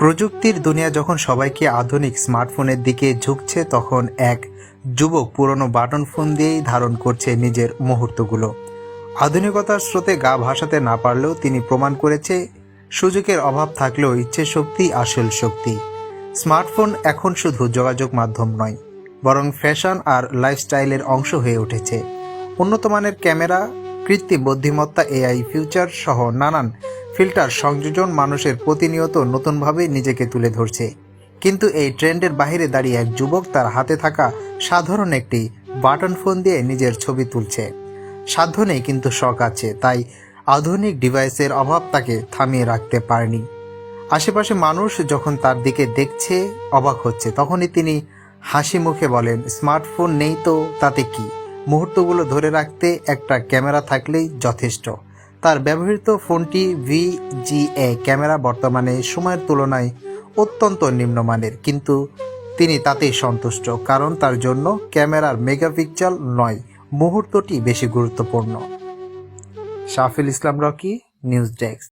প্রযুক্তির দুনিয়া যখন সবাইকে আধুনিক স্মার্টফোনের দিকে ঝুঁকছে, তখন এক যুবক পুরনো বাটন ফোন দিয়েই ধারণ করছে নিজের মুহূর্তগুলো। আধুনিকতার স্রোতে গা ভাসাতে না পারলেও তিনি প্রমাণ করেছে, সুযোগের অভাব থাকলেও ইচ্ছে শক্তি আসল শক্তি। স্মার্টফোন এখন শুধু যোগাযোগ মাধ্যম নয়, বরং ফ্যাশন আর লাইফস্টাইলের অংশ হয়ে উঠেছে। উন্নত মানের ক্যামেরা, কৃত্রিম বুদ্ধিমত্তা, এআই, ফিউচার সহ নানান ফিল্টার সংযোজন মানুষের প্রতিনিয়ত নতুনভাবে নিজেকে তুলে ধরছে। কিন্তু এই ট্রেন্ডের বাইরে দাঁড়িয়ে এক যুবক তার হাতে থাকা সাধারণ একটি বাটন ফোন দিয়ে নিজের ছবি তুলছে। সাধ্য নেই কিন্তু শখ আছে, তাই আধুনিক ডিভাইসের অভাব তাকে থামিয়ে রাখতে পারেনি। আশেপাশে মানুষ যখন তার দিকে দেখছে, অবাক হচ্ছে, তখনই তিনি হাসি মুখে বলেন, স্মার্টফোন নেই তো, তাতে কি? মুহূর্তগুলো ধরে রাখতে একটা ক্যামেরা থাকলেই যথেষ্ট। তার ব্যবহৃত ফোনটি ভিজিএ ক্যামেরা বর্তমানে সময়ের তুলনায় অত্যন্ত নিম্নমানের, কিন্তু তিনি তাতেই সন্তুষ্ট, কারণ তার জন্য ক্যামেরার মেগাপিক্সেল নয়, মুহূর্তটি বেশি গুরুত্বপূর্ণ। Shafil Islam Rocky, news desk.